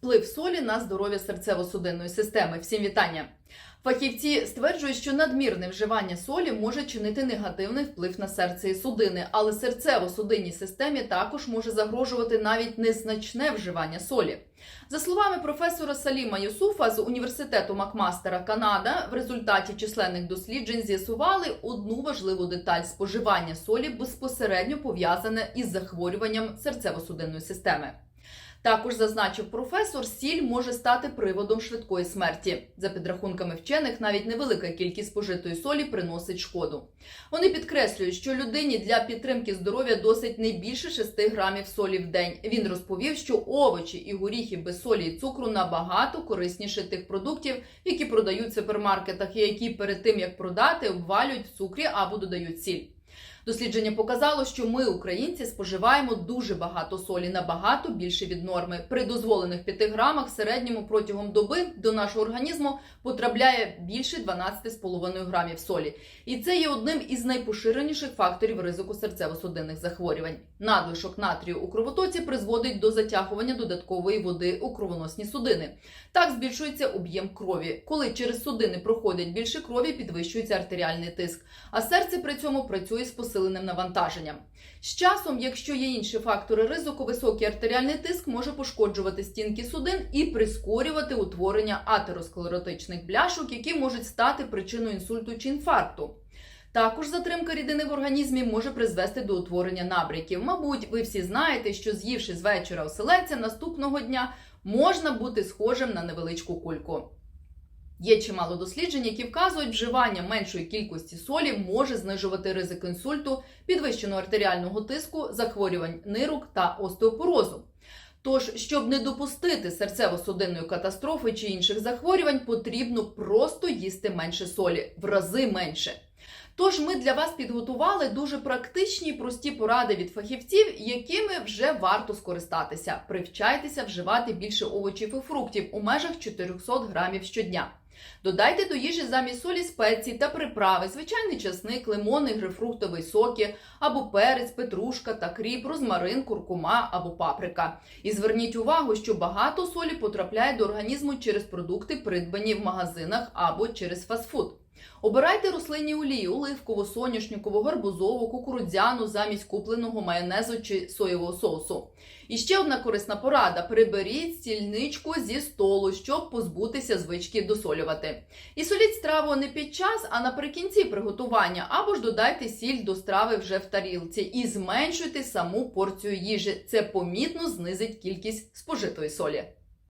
Вплив солі на здоров'я серцево-судинної системи. Всім вітання! Фахівці стверджують, що надмірне вживання солі може чинити негативний вплив на серце і судини, але серцево-судинній системі також може загрожувати навіть незначне вживання солі. За словами професора Саліма Юсуфа з університету Макмастера Канада, в результаті численних досліджень з'ясували одну важливу деталь споживання солі безпосередньо пов'язане із захворюванням серцево-судинної системи. Також зазначив професор, сіль може стати приводом швидкої смерті. За підрахунками вчених, навіть невелика кількість спожитої солі приносить шкоду. Вони підкреслюють, що людині для підтримки здоров'я досить не більше 6 грамів солі в день. Він розповів, що овочі і горіхи без солі і цукру набагато корисніші тих продуктів, які продають в супермаркетах, і які перед тим як продати, обвалюють в цукрі або додають сіль. Дослідження показало, що ми, українці, споживаємо дуже багато солі, набагато більше від норми. При дозволених 5 грамах середньому протягом доби до нашого організму потрапляє більше 12,5 грамів солі. І це є одним із найпоширеніших факторів ризику серцево-судинних захворювань. Надлишок натрію у кровотоці призводить до затягування додаткової води у кровоносні судини. Так збільшується об'єм крові. Коли через судини проходить більше крові, підвищується артеріальний тиск, а серце при цьому працює з посиленим навантаженням. З часом, якщо є інші фактори ризику, високий артеріальний тиск може пошкоджувати стінки судин і прискорювати утворення атеросклеротичних бляшок, які можуть стати причиною інсульту чи інфаркту. Також затримка рідини в організмі може призвести до утворення набряків. Мабуть, ви всі знаєте, що з'ївши з вечора оселедця наступного дня можна бути схожим на невеличку кульку. Є чимало досліджень, які вказують, вживання меншої кількості солі може знижувати ризик інсульту, підвищеного артеріального тиску, захворювань нирок та остеопорозу. Тож, щоб не допустити серцево-судинної катастрофи чи інших захворювань, потрібно просто їсти менше солі, в рази менше. Тож ми для вас підготували дуже практичні прості поради від фахівців, якими вже варто скористатися. Привчайтеся вживати більше овочів і фруктів у межах 400 грамів щодня. Додайте до їжі замість солі спеції та приправи, звичайний часник, лимонний, грейпфруктовий соки, або перець, петрушка та кріп, розмарин, куркума або паприка. І зверніть увагу, що багато солі потрапляє до організму через продукти, придбані в магазинах або через фастфуд. Обирайте рослинні олії, оливкову, соняшникову, гарбузову, кукурудзяну замість купленого майонезу чи соєвого соусу. І ще одна корисна порада: приберіть стільничку зі столу, щоб позбутися звички досолювати. І соліть страву не під час, а наприкінці приготування, або ж додайте сіль до страви вже в тарілці і зменшуйте саму порцію їжі. Це помітно знизить кількість спожитої солі.